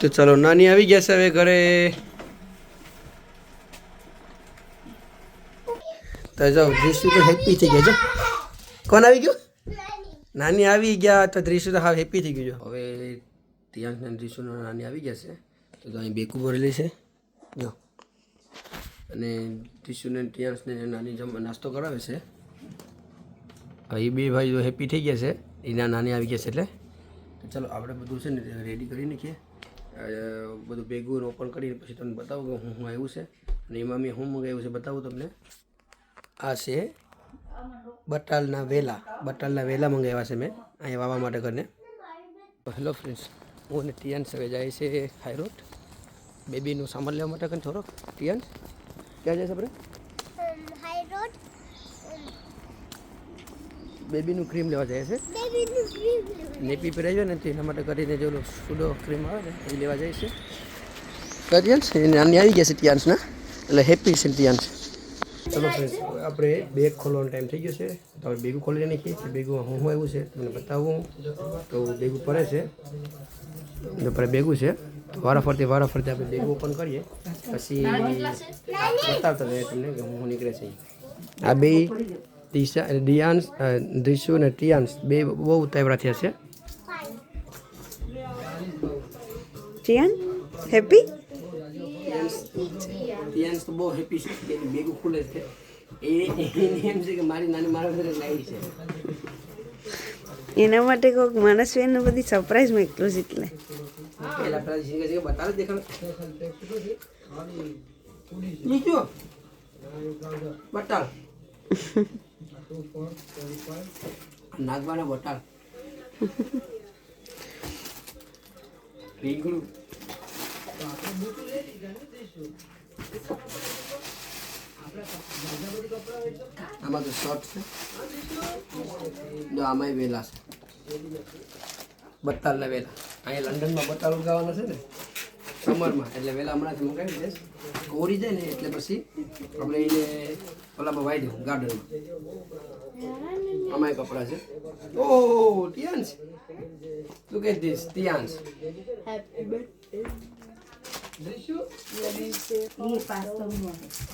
તો ચલો, નાની આવી ગયા છે હવે ઘરે. તો જાઓ, દ્રિશુ તો હેપી થઈ ગયા છે કોણ આવી ગયું? નાની આવી ગયા, તો દ્રિશુ તો હા હેપી થઈ ગયું છે હવે તિયાંશ ને દ્રિશુનો નાની આવી ગયા છે, તો અહીં બેકું ભરેલી છે, જો. અને દ્રિશુને તિયાંશને નાની જમ, નાસ્તો કરાવે છે. એ બે ભાઈ હેપી થઈ ગયા છે, એના નાની આવી ગયા છે એટલે. ચાલો, આપણે બધું છે ને રેડી કરી નાખીએ. બધું ભેગું ઓપન કરીને પછી તમને બતાવું કે હું હું આવ્યું છે. અને એમાં મેં હું મંગાવ્યું છે બતાવું તમને. આ છે બટાલના વેલા. બટાલના વેલા મંગાવ્યા છે મેં અહીંયા વાવા માટે ઘરને. હેલો ફ્રેન્ડ્સ હું અને ટિયાન હવે જાય છે હાઈરોડ બેબીનું સામાન લેવા માટે કરીને થોડોક. ટિયાન, ક્યાં જાય છે આપણે હાઈ રોડ બેબીનું ક્રીમ લેવા જાય છે. નેપી પહેરાઈ જાય ને તેના એના માટે કરીને જે ઓલો સુડો ક્રીમ આવે ને એ લેવા જાય છે. કરિયન્સ એ નાની આવી ગયા છે ટિયાન્સના એટલે હેપી છે ટિયાન્સ ચલો ફ્રેન્ડ્સ આપણે બેગ ખોલવાનો ટાઈમ થઈ ગયો છે. તો આપણે બેગું ખોલી નાખીએ કે બેગું હું હું આવ્યું છે તમને બતાવું તો બેગું પડે છે. આપણે બેગું છે. તો વારા ફરતી વારા ફરતી આપણે બેગું ઓપન કરીએ. પછી બતાવતા જઈએ તમને કે હું નીકળે છે. આ બે દિશા ડિયાન્સ દિશુ અને ટિયાન્સ બે બહુ ઉતાવળા થયા છે. ટિયાન હેપી? ટિયાન્સ તો બહુ હેપી છે કે બેગું ખુલે છે. એ એમ છે કે મારી નાની મારા ઘરે લાવી છે. એના માટે કોઈક માણસ એને બધી સરપ્રાઈઝ મોકલું છે એટલે. પેલા છે બતાવે દેખાડો. નીચો. બટાલ નાગવાના બટાલ રીંગણું. આમાં તો શોર્ટ છે. જો આમાંય વેલા છે. બત્તાલના વેલા. અહીંયા લંડનમાં બત્તાલ ઉગાવવાના છે ને? સમરમાં. એટલે વહેલા હમણાંથી મંગાવી દઈશ? કોરી જાય ને એટલે પછી આપણે એને ઓલામાં વાઈ દઉં ગાર્ડનમાં. અમાય કપડાં છે. ઓ ટિયાન્સ તું એટ ધીસ ટિયાન્સ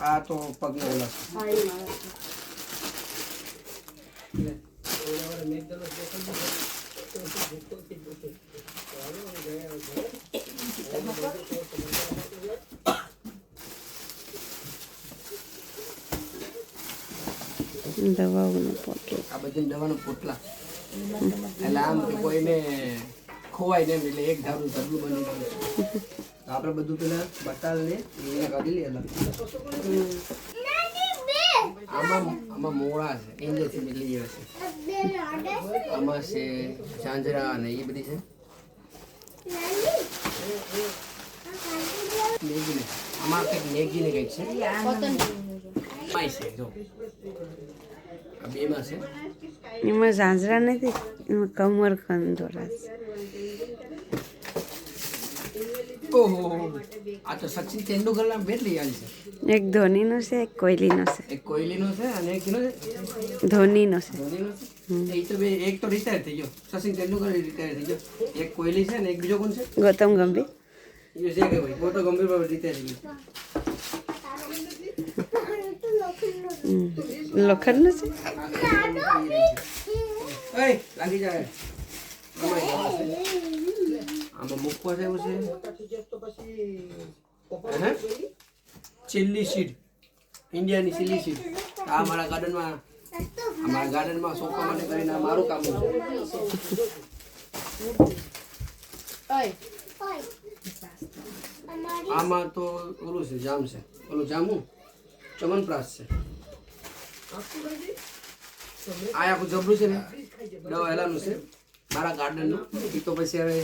આ તો પગના ઓલા છે. દવાઓનો પોટલો. આ બધી દવાનો પોટલા. એટલે આમ કે કોઈને ખોવાય નહીં એટલે એક ધારું ઢગલું બની ગયું આપણે બધું પેલા બટાલ ને એને કાઢી લઈએ અલગ આમાં આમાં મોળા છે એન્જલથી નીકળી ગયા છે. આમાં છે ઝાંઝરા અને એ બધી છે. મેગી આમાં કંઈક મેગી ને કંઈક છે. છે જો. એમાં ઝાંઝરા નથી એમાં કમર કંદોરા આ તો સચિન તેંડુલકરના બેટ લઈ આવી છે. એક ધોનીનો છે એક કોહલીનો છે. એક કોહલીનો છે અને એક છે? છે. ધોનીનો છે? એ તો બે એક તો રિટાયર થઈ ગયો. સચિન તેંડુલકર રિટાયર થઈ ગયો. એક કોહલી છે અને એક બીજો કોણ છે? ગૌતમ ગંભીર. એ છે કે ભાઈ ગૌતમ ગંભીર બાબા રિટાયર થઈ ગયો. હમ. નથી છે? લાગી જાય. આમાં મૂકવા છે. એવું છે? ચીલી સીડ ઇન્ડિયાની ચીલી સીડ આ મારા ગાર્ડનમાં અમારા ગાર્ડનમાં સોંપવા માટે કરીને મારું કામ છે. આમાં તો ઓલું છે જામ છે. ઓલું જામું? ચમનપ્રાસ છે. આ આખું જબરું છે ને? દવા હેલાનું છે. મારા ગાર્ડનનું. એ તો પછી હવે.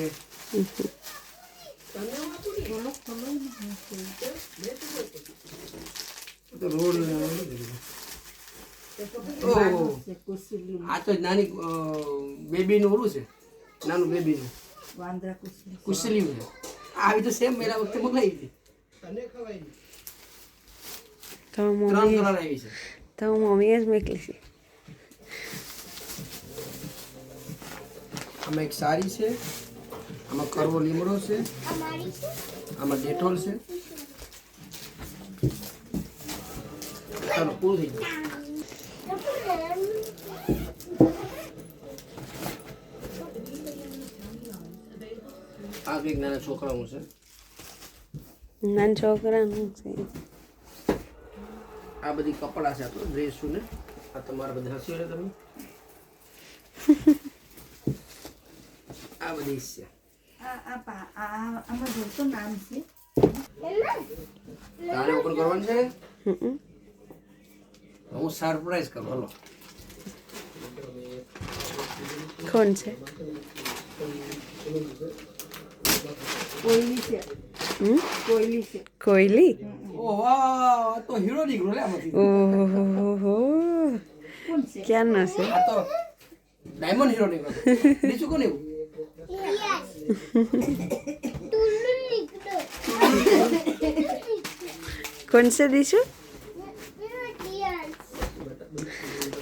આ તો નાની બેબીનું ઓલું છે. નાનું બેબીનું. કુશલી આવી તો સેમ મેળા વખતે મગાવી હતી. તો મમ્મી તો મમ્મીએ જ મોકલી છે આમાં એક સારી છે આમાં કરવો લીમડો છે છે આમાં ડેટોલ છે ચાલો પૂરું થઈ ગયું આ કંઈક નાના છોકરાનું છે નાના છોકરાનું છે આ બધી કપડાં છે આ ડ્રેસું ને. આ તમારા બધા હસી ને તમે? આ બધી છે. તારે ઓપન કરવાનું છે? હું સરપ્રાઈઝ કરું હલો. કોણ છે? હમ? કોયલી છે. વાહ આ તો હીરો નીકળો લે આમાંથી. ઓહો ક્યાંનો છે? આ તો ડાયમંડ હીરો નીકળો બીજું કોને એવું? કોણ છે દીશું?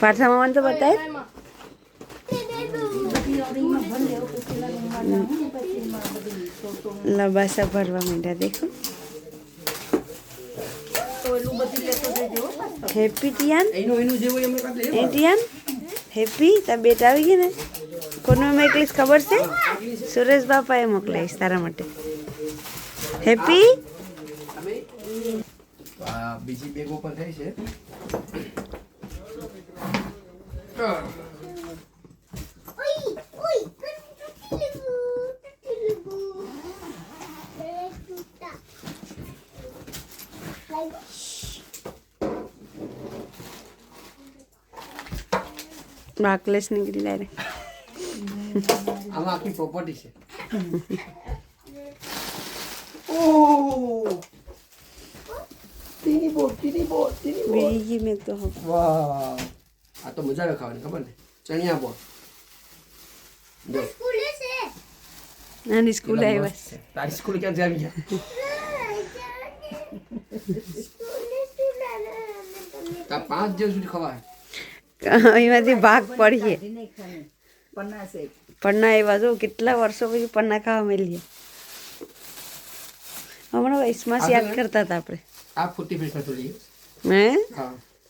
પાઠા મામાને તો બતાય. લબાસા ભરવા માંડ્યા દેખો. હેપી ટિયાન એનું એનું જેવું એમને કાઢી એ ટિયાન હેપી તાર બેટા આવી ગયા ને. કોને મોકલીશ ખબર છે? સુરેશ બાપાએ મોકલાવીશ તારા માટે. હેપી બીજી બેગો ઓપન થઈ છે. બાકલેસ નીકળી ડાયરેક્ટ આમાં આખી પ્રોપર્ટી છે ઓહ tiny boat tiny boat tiny boat બીજી મેં તો હવે વાહ આ તો મજા આવે ખાવાની ખબર ને ચણિયા બોટ જો સ્કૂલે છે નાની સ્કૂલ કેટલા આવ્યા મસ્ત છે. તારી સ્કૂલ ક્યાંથી આવી ગયા સ્કૂલે શું લાલા તમે આ પાંચ દિવસ સુધી ખવાય અહીંયાથી ભાગ પડીએ. પન્ના એવા જો કેટલા વર્ષો પછી પન્ના ખાવા મળીએ હમણાં વયસમાં યાદ કરતા હતા આપણે. આ ફૂટી ફેસ થોડી હે?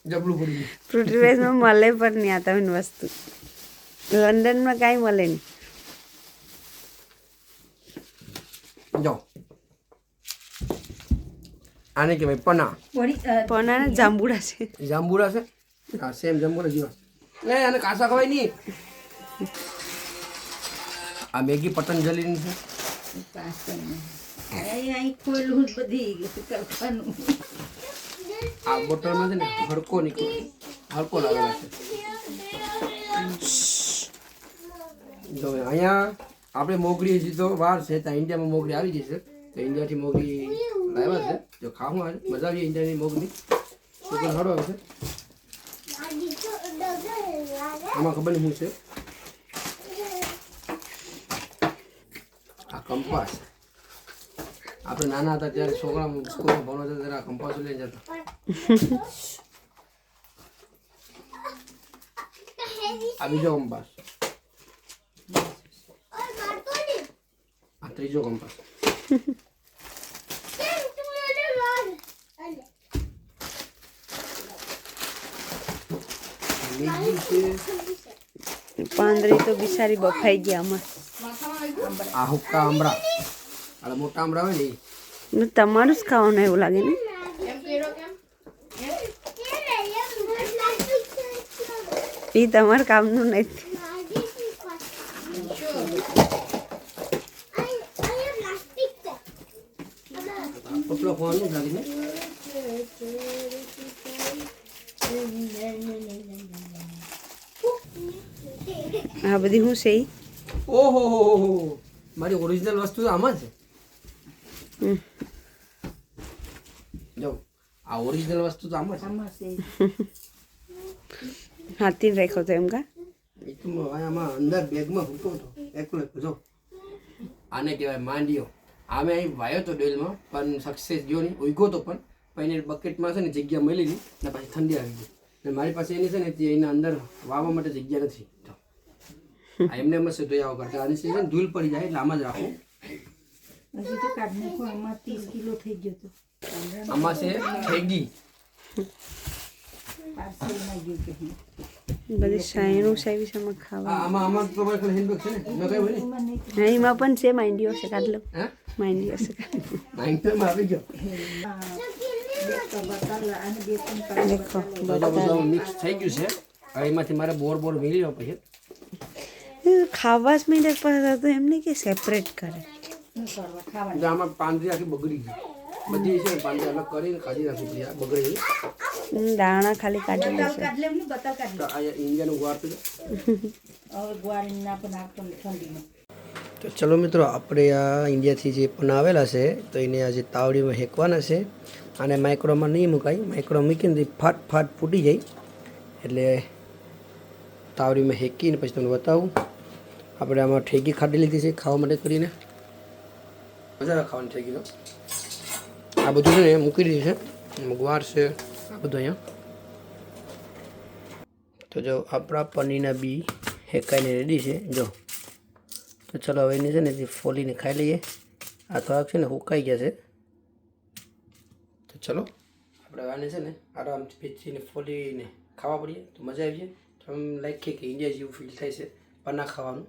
જબલું પડી ફ્રૂટી વેસમાં મળે પણ નહીં આ તમે વસ્તુ. લંડનમાં કાંઈ મળે નહીં. જો આને કહેવાય પના પના ને જાંબુડા છે. જાંબુડા છે? હા એમ જમવું નથી લે અને કાસા ખવાય નહીં. આ મેગી પતંજલિની છે. આ બોટલમાં છે ને હડકો નીકળે. હડકો લાગેલો છે. જો અહીંયા આપણે મોગરી હજી તો વાર છે ત્યાં ઇન્ડિયામાં મોગરી આવી જશે તો ઇન્ડિયાથી મોગરી લાવ્યા છે. જો ખાવું આવે મજા આવી ઇન્ડિયાની મોગરી. તો આવે છે. આમાં ખબર નહીં શું છે? આ કંપાસ. આપણે નાના હતા ત્યારે છોકરા સ્કૂલમાં ભણવા હતા ત્યારે આ કંપાસ લઈને જતા. આ બીજો કંપાસ. ને આ ત્રીજો કંપાસ કેમ તું મને માર અલે મેગી છે પાંદરી તો બિચારી બફાઈ ગયા આમાં. આ હુક્કા આમળા. આ મોટા આમળા હોય ને તમારું જ ખાવાનું એવું લાગે ને? એ તમારા કામનું નથી આજી થી પાસ આઈ આઈ પ્લાસ્ટિક છે પતલો ખવાનું જ લાગે ને આ બધી હું છે ઓહો હો હો હો. મારી ઓરિજિનલ વસ્તુ તો આમાં છે. જો આ ઓરિજિનલ વસ્તુ તો આમાં છે. હાથી રાખ્યો તો એમ કા? એ તો આમાં અંદર બેગમાં ભૂકો હતો એકલો એકલો જો. આને કહેવાય માંડ્યો. આમે અહીં વાયો તો ડેલમાં પણ સક્સેસ ગયો નહીં. ઉગ્યો તો પણ પછી એને બકેટમાં છે ને જગ્યા મળી નહીં ને પછી ઠંડી આવી ગઈ. ને મારી પાસે એની છે ને એના અંદર વાવવા માટે જગ્યા નથી. એમને એમ જ છે ધોયા અને તો આની છે ને ધૂળ પડી જાય એટલે આમાં જ રાખો. હજી તો કાઢ નાખો એમાં ત્રીસ કિલો થઈ ગયો તો. આમાં છે ઠેગી. બધી સાયણું સાવી છે આમાં ખાવા આમાં આમાં તો તમારે ખાલી હેન્ડબેગ છે ને? એમાં કઈ ને હા એમાં પણ છે માંડ્યો છે માંડ્યો આવી ગયો. દેખો. તો તો બધું મિક્સ થઈ ગયું છે. એમાંથી મારે બોર બોર મેળવી પછી ખાવા જ માંડ્યા પછી તો એમને કે સેપરેટ કરે. આમાં પાંદરી આખી બગડી ગઈ. બધી છે પાંદરી અલગ કરીને કાઢી નાખી આ બગડી દાણા ખાલી કાઢી કાઢ તો આ ઇન્ડિયાનું ગુવાર પીધો હવે પણ ઠંડીમાં. તો ચલો મિત્રો આપણે આ ઇન્ડિયાથી જે પણ આવેલા છે તો એને આજે તાવડીમાં હેકવાના છે. અને માઇક્રોમાં નહીં મુકાય. માઇક્રો મૂકીને તે ફાટ ફાટ ફૂટી જાય. એટલે તાવડીમાં હેકીને પછી તમને બતાવું. આપણે આમાં ઠેકી ખાધી લીધી છે ખાવા માટે કરીને. મજા ખાવાની ઠેકીનો આ બધું છે ને મૂકી દીધું છે. ગુવાર છે આ બધું અહીંયા. તો જો આપણા પનીરના બી હેકાઈને રેડી છે. જો. તો ચલો હવે એને છે ને ફોલીને ખાઈ લઈએ. આ થોડાક છે ને હુકાઈ ગયા છે. તો ચલો, આપણે આને છે ને આરામથી પીચીને ફોલીને ખાવા પડીએ. તો મજા આવી જાય. તો આમ લાઈક કે ઇન્ડિયા જેવું ફીલ થાય છે. પના ખાવાનું.